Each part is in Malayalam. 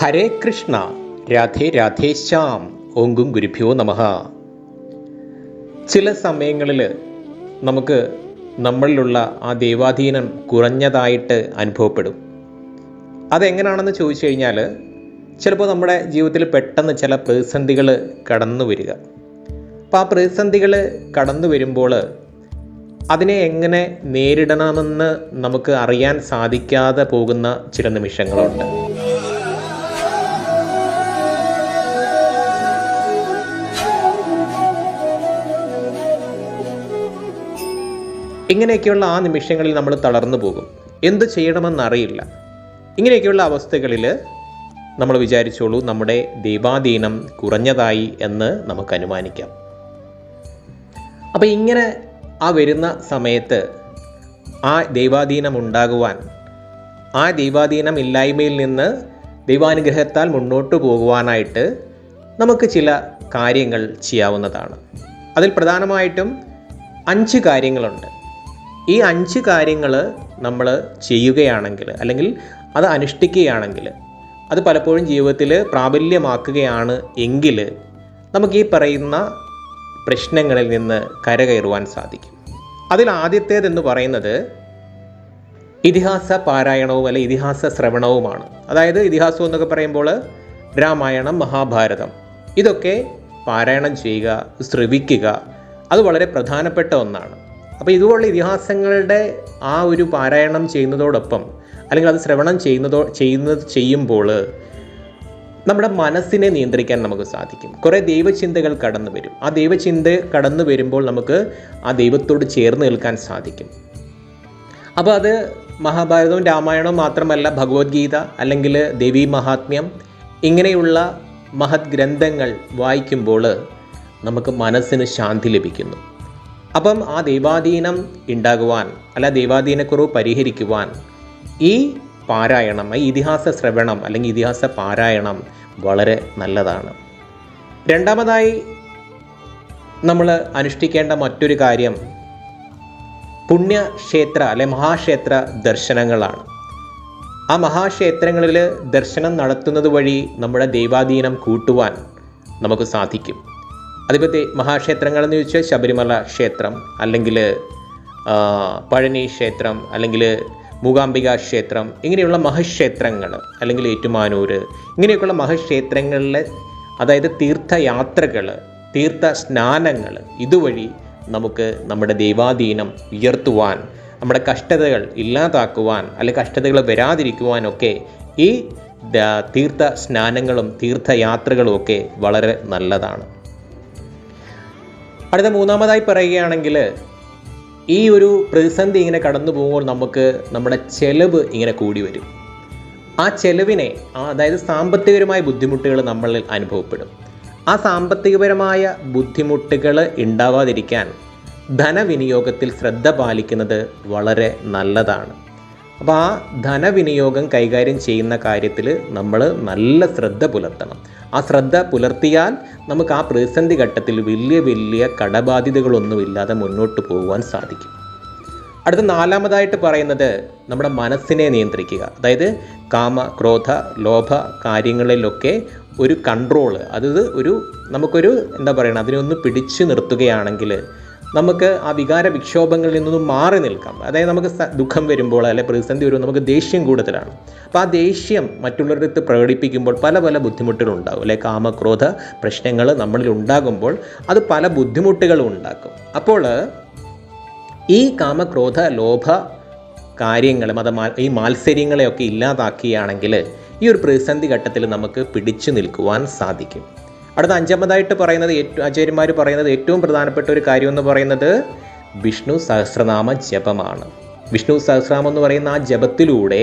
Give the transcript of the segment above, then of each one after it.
ഹരേ കൃഷ്ണ രാധേ രാധേ ശ്യാം ഓങ്കും ഗുരുഭ്യോ നമഃ. ചില സമയങ്ങളിൽ നമുക്ക് നമ്മളിലുള്ള ആ ദൈവാധീനം കുറഞ്ഞതായിട്ട് അനുഭവപ്പെടും. അതെങ്ങനെയാണെന്ന് ചോദിച്ചു കഴിഞ്ഞാൽ ചിലപ്പോൾ നമ്മുടെ ജീവിതത്തിൽ പെട്ടെന്ന് ചില പ്രതിസന്ധികൾ കടന്നു വരിക. അപ്പോൾ ആ പ്രതിസന്ധികൾ കടന്നു വരുമ്പോൾ അതിനെ എങ്ങനെ നേരിടണമെന്ന് നമുക്ക് അറിയാൻ സാധിക്കാതെ പോകുന്ന ചില നിമിഷങ്ങളുണ്ട്. ഇങ്ങനെയൊക്കെയുള്ള ആ നിമിഷങ്ങളിൽ നമ്മൾ തളർന്നു പോകും. എന്ത് ചെയ്യണമെന്നറിയില്ല. ഇങ്ങനെയൊക്കെയുള്ള അവസ്ഥകളിൽ നമ്മൾ വിചാരിച്ചോളൂ നമ്മുടെ ദൈവാധീനം കുറഞ്ഞതായി എന്ന് നമുക്ക് അനുമാനിക്കാം. അപ്പോൾ ഇങ്ങനെ ആ വരുന്ന സമയത്ത് ആ ദൈവാധീനം ഉണ്ടാകുവാൻ ആ ദൈവാധീനം ഇല്ലായ്മയിൽ നിന്ന് ദൈവാനുഗ്രഹത്താൽ മുന്നോട്ട് പോകുവാനായിട്ട് നമുക്ക് ചില കാര്യങ്ങൾ ചെയ്യാവുന്നതാണ്. അതിൽ പ്രധാനമായിട്ടും അഞ്ച് കാര്യങ്ങളുണ്ട്. ഈ അഞ്ച് കാര്യങ്ങൾ നമ്മൾ ചെയ്യുകയാണെങ്കിൽ അല്ലെങ്കിൽ അത് അനുഷ്ഠിക്കുകയാണെങ്കിൽ അത് പലപ്പോഴും ജീവിതത്തിൽ പ്രാബല്യമാക്കുകയാണ് എങ്കിൽ നമുക്ക് ഈ പറയുന്ന പ്രശ്നങ്ങളിൽ നിന്ന് കരകയറുവാൻ സാധിക്കും. അതിൽ ആദ്യത്തേതെന്ന് പറയുന്നത് ഇതിഹാസ പാരായണവും അല്ലെ ഇതിഹാസ ശ്രവണവുമാണ്. അതായത് ഇതിഹാസം എന്നൊക്കെ പറയുമ്പോൾ രാമായണം മഹാഭാരതം ഇതൊക്കെ പാരായണം ചെയ്യുക ശ്രവിക്കുക അത് വളരെ പ്രധാനപ്പെട്ട ഒന്നാണ്. അപ്പോൾ ഇതുപോലുള്ള ഇതിഹാസങ്ങളുടെ ആ ഒരു പാരായണം ചെയ്യുന്നതോടൊപ്പം അല്ലെങ്കിൽ അത് ശ്രവണം ചെയ്യുന്നതോ ചെയ്യുന്നത് ചെയ്യുമ്പോൾ നമ്മുടെ മനസ്സിനെ നിയന്ത്രിക്കാൻ നമുക്ക് സാധിക്കും. കുറേ ദൈവചിന്തകൾ കടന്നു വരും. ആ ദൈവചിന്ത കടന്നു വരുമ്പോൾ നമുക്ക് ആ ദൈവത്തോട് ചേർന്ന് നിൽക്കാൻ സാധിക്കും. അപ്പോൾ അത് മഹാഭാരതവും രാമായണവും മാത്രമല്ല ഭഗവത്ഗീത അല്ലെങ്കിൽ ദേവീ മഹാത്മ്യം ഇങ്ങനെയുള്ള മഹത് ഗ്രന്ഥങ്ങൾ വായിക്കുമ്പോൾ നമുക്ക് മനസ്സിന് ശാന്തി ലഭിക്കുന്നു. അപ്പം ആ ദൈവാധീനം ഉണ്ടാകുവാൻ അല്ല ദൈവാധീനക്കുറവ് പരിഹരിക്കുവാൻ ഈ പാരായണം ഈ ഇതിഹാസ ശ്രവണം അല്ലെങ്കിൽ ഇതിഹാസ പാരായണം വളരെ നല്ലതാണ്. രണ്ടാമതായി നമ്മൾ അനുഷ്ഠിക്കേണ്ട മറ്റൊരു കാര്യം പുണ്യക്ഷേത്ര അല്ലെ മഹാക്ഷേത്ര ദർശനങ്ങളാണ്. ആ മഹാക്ഷേത്രങ്ങളിൽ ദർശനം നടത്തുന്നത് വഴി നമ്മുടെ ദൈവാധീനം കൂട്ടുവാൻ നമുക്ക് സാധിക്കും. അതിപ്പോൾ മഹാക്ഷേത്രങ്ങൾ എന്ന് ചോദിച്ചാൽ ശബരിമല ക്ഷേത്രം അല്ലെങ്കിൽ പഴനി ക്ഷേത്രം അല്ലെങ്കിൽ മൂകാംബിക ക്ഷേത്രം ഇങ്ങനെയുള്ള മഹക്ഷേത്രങ്ങൾ അല്ലെങ്കിൽ ഏറ്റുമാനൂർ ഇങ്ങനെയൊക്കെയുള്ള മഹക്ഷേത്രങ്ങളിൽ അതായത് തീർത്ഥയാത്രകൾ തീർത്ഥ സ്നാനങ്ങൾ ഇതുവഴി നമുക്ക് നമ്മുടെ ദൈവാധീനം ഉയർത്തുവാൻ നമ്മുടെ കഷ്ടതകൾ ഇല്ലാതാക്കുവാൻ അല്ലെങ്കിൽ കഷ്ടതകൾ വരാതിരിക്കുവാനൊക്കെ ഈ തീർത്ഥ സ്നാനങ്ങളും തീർത്ഥയാത്രകളും ഒക്കെ വളരെ നല്ലതാണ്. അടുത്ത മൂന്നാമതായി പറയുകയാണെങ്കിൽ ഈ ഒരു പ്രതിസന്ധി ഇങ്ങനെ കടന്നു പോകുമ്പോൾ നമുക്ക് നമ്മുടെ ചെലവ് ഇങ്ങനെ കൂടി വരും. ആ ചെലവിനെ അതായത് സാമ്പത്തികപരമായ ബുദ്ധിമുട്ടുകൾ നമ്മളിൽ അനുഭവപ്പെടും. ആ സാമ്പത്തികപരമായ ബുദ്ധിമുട്ടുകൾ ഉണ്ടാവാതിരിക്കാൻ ധനവിനിയോഗത്തിൽ ശ്രദ്ധ പാലിക്കുന്നത് വളരെ നല്ലതാണ്. അപ്പോൾ ആ ധനവിനിയോഗം കൈകാര്യം ചെയ്യുന്ന കാര്യത്തിൽ നമ്മൾ നല്ല ശ്രദ്ധ പുലർത്തണം. ആ ശ്രദ്ധ പുലർത്തിയാൽ നമുക്ക് ആ പ്രതിസന്ധി ഘട്ടത്തിൽ വലിയ വലിയ കടബാധ്യതകളൊന്നുമില്ലാതെ മുന്നോട്ട് പോകുവാൻ സാധിക്കും. അടുത്ത നാലാമതായിട്ട് പറയുന്നത് നമ്മുടെ മനസ്സിനെ നിയന്ത്രിക്കുക. അതായത് കാമ ക്രോധ ലോഭ കാര്യങ്ങളിലൊക്കെ ഒരു കൺട്രോൾ അതായത് ഒരു നമുക്കൊരു എന്താ പറയണം അതിനെ ഒന്ന് പിടിച്ചു നിർത്തുകയാണെങ്കിൽ നമുക്ക് ആ വികാര വിക്ഷോഭങ്ങളിൽ നിന്നും മാറി നിൽക്കാം. അതായത് നമുക്ക് ദുഃഖം വരുമ്പോൾ അല്ലെ പ്രതിസന്ധി വരുമ്പോൾ നമുക്ക് ദേഷ്യം കൂടുതലാണ്. അപ്പോൾ ആ ദേഷ്യം മറ്റുള്ളവരുടെ അടുത്ത് പ്രകടിപ്പിക്കുമ്പോൾ പല പല ബുദ്ധിമുട്ടുകളുണ്ടാകും അല്ലെ കാമക്രോധ പ്രശ്നങ്ങൾ നമ്മളിൽ ഉണ്ടാകുമ്പോൾ അത് പല ബുദ്ധിമുട്ടുകളും ഉണ്ടാക്കും. അപ്പോൾ ഈ കാമക്രോധ ലോഭ കാര്യങ്ങൾ അത് ഈ മാത്സര്യങ്ങളെയൊക്കെ ഇല്ലാതാക്കുകയാണെങ്കിൽ ഈ ഒരു പ്രതിസന്ധി ഘട്ടത്തിൽ നമുക്ക് പിടിച്ചു നിൽക്കുവാൻ സാധിക്കും. അടുത്ത അഞ്ചാമതായിട്ട് പറയുന്നത് ഏറ്റവും ആചാര്യന്മാർ പറയുന്നത് ഏറ്റവും പ്രധാനപ്പെട്ട ഒരു കാര്യം എന്ന് പറയുന്നത് വിഷ്ണു സഹസ്രനാമ ജപമാണ്. വിഷ്ണു സഹസ്രനാമം എന്ന് പറയുന്ന ആ ജപത്തിലൂടെ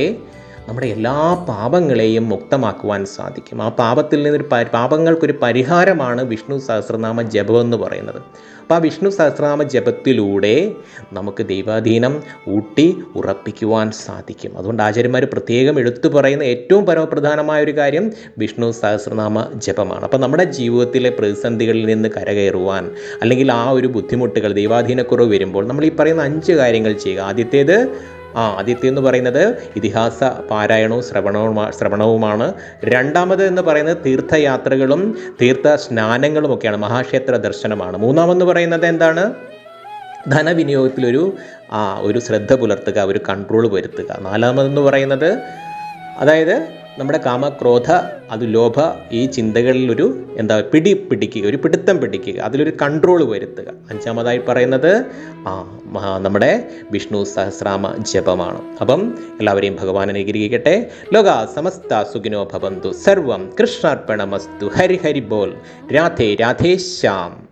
നമ്മുടെ എല്ലാ പാപങ്ങളെയും മുക്തമാക്കുവാൻ സാധിക്കും. ആ പാപത്തിൽ നിന്നൊരു പാപങ്ങൾക്കൊരു പരിഹാരമാണ് വിഷ്ണു സഹസ്രനാമ ജപം എന്ന് പറയുന്നത്. അപ്പോൾ ആ വിഷ്ണു സഹസ്രനാമ ജപത്തിലൂടെ നമുക്ക് ദൈവാധീനം ഊട്ടി ഉറപ്പിക്കുവാൻ സാധിക്കും. അതുകൊണ്ട് ആചാര്യന്മാർ പ്രത്യേകം എടുത്തു പറയുന്ന ഏറ്റവും പരമപ്രധാനമായ ഒരു കാര്യം വിഷ്ണു സഹസ്രനാമ ജപമാണ്. അപ്പോൾ നമ്മുടെ ജീവിതത്തിലെ പ്രതിസന്ധികളിൽ നിന്ന് കരകയറുവാൻ അല്ലെങ്കിൽ ആ ഒരു ബുദ്ധിമുട്ടുകൾ ദൈവാധീനക്കുറവ് വരുമ്പോൾ നമ്മൾ ഈ പറയുന്ന അഞ്ച് കാര്യങ്ങൾ ചെയ്യുക. ആദ്യത്തേത് ആ ആദ്യത്തെ എന്ന് പറയുന്നത് ഇതിഹാസ പാരായണവും ശ്രവണവുമാണ് ശ്രവണവുമാണ്. രണ്ടാമത് എന്ന് പറയുന്നത് തീർത്ഥയാത്രകളും തീർത്ഥ സ്നാനങ്ങളും ഒക്കെയാണ് മഹാക്ഷേത്ര ദർശനമാണ്. മൂന്നാമെന്ന് പറയുന്നത് എന്താണ്? ധനവിനിയോഗത്തിലൊരു ഒരു ശ്രദ്ധ പുലർത്തുക ഒരു കൺട്രോൾ വരുത്തുക. നാലാമതെന്ന് പറയുന്നത് അതായത് നമ്മുടെ കാമക്രോധ അത് ലോഭ ഈ ചിന്തകളിലൊരു എന്താ പിടി പിടിക്കുക ഒരു പിടുത്തം പിടിക്കുക അതിലൊരു കൺട്രോൾ വരുത്തുക. അഞ്ചാമതായി പറയുന്നത് ആ നമ്മുടെ വിഷ്ണു സഹസ്രാമ ജപമാണ്. അപ്പം എല്ലാവരെയും ഭഗവാൻ അനുഗ്രഹിക്കട്ടെ. ലോക സമസ്ത സുഖിനോ ഭവന്തു. സർവം കൃഷ്ണാർപ്പണമസ്തു. ഹരി ഹരി ബോൽ രാധേ രാധേ ശ്യാം.